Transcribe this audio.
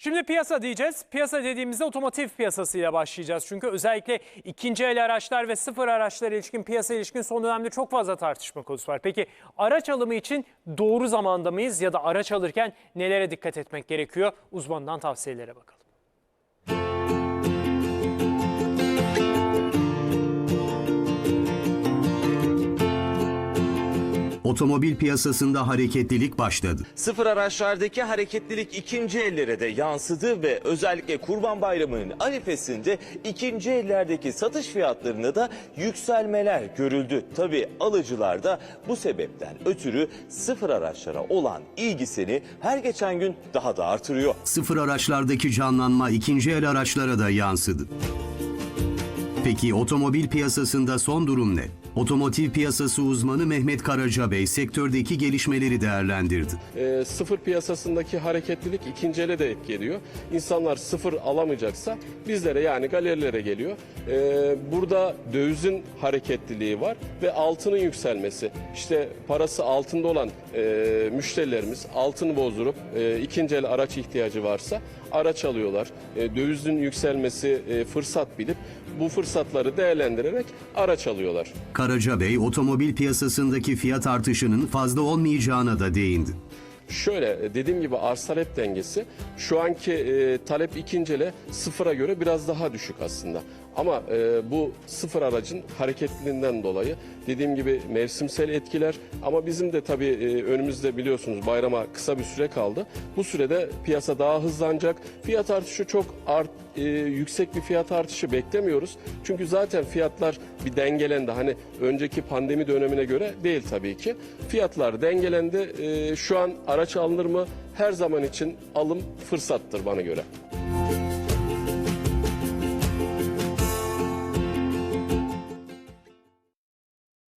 Şimdi piyasa diyeceğiz. Piyasa dediğimizde otomotiv piyasasıyla başlayacağız. Çünkü özellikle ikinci el araçlar ve sıfır araçlara ilişkin piyasa ilişkin son dönemde çok fazla tartışma konusu var. Peki araç alımı için doğru zamanda mıyız ya da araç alırken nelere dikkat etmek gerekiyor? Uzmandan tavsiyelere bakalım. Otomobil piyasasında hareketlilik başladı. Sıfır araçlardaki hareketlilik ikinci ellere de yansıdı ve özellikle Kurban Bayramı'nın arifesinde ikinci ellerdeki satış fiyatlarında da yükselmeler görüldü. Tabi alıcılar da bu sebepten ötürü sıfır araçlara olan ilgisini her geçen gün daha da artırıyor. Sıfır araçlardaki canlanma ikinci el araçlara da yansıdı. Peki otomobil piyasasında son durum ne? Otomotiv piyasası uzmanı Mehmet Karaca Bey sektördeki gelişmeleri değerlendirdi. e, sıfır piyasasındaki hareketlilik ikinci ele de etki ediyor. İnsanlar sıfır alamayacaksa bizlere yani galerilere geliyor. E, burada dövizin hareketliliği var ve altının yükselmesi. İşte parası altında olan e, müşterilerimiz altını bozdurup e, ikinci el araç ihtiyacı varsa araç alıyorlar. E, dövizin yükselmesi e, fırsat bilip bu fırsatları değerlendirerek araç alıyorlar. Karaca Bey otomobil piyasasındaki fiyat artışının fazla olmayacağına da değindi. Şöyle dediğim gibi arz talep dengesi şu anki e, talep ikinci ele sıfıra göre biraz daha düşük aslında. Ama e, bu sıfır aracın hareketliliğinden dolayı dediğim gibi mevsimsel etkiler ama bizim de tabii e, önümüzde biliyorsunuz bayrama kısa bir süre kaldı. Bu sürede piyasa daha hızlanacak. Fiyat artışı çok art, e, yüksek bir fiyat artışı beklemiyoruz. Çünkü zaten fiyatlar bir dengelendi. Hani önceki pandemi dönemine göre değil tabii ki. Fiyatlar dengelendi. E, şu an araç alınır mı? Her zaman için alım fırsattır bana göre.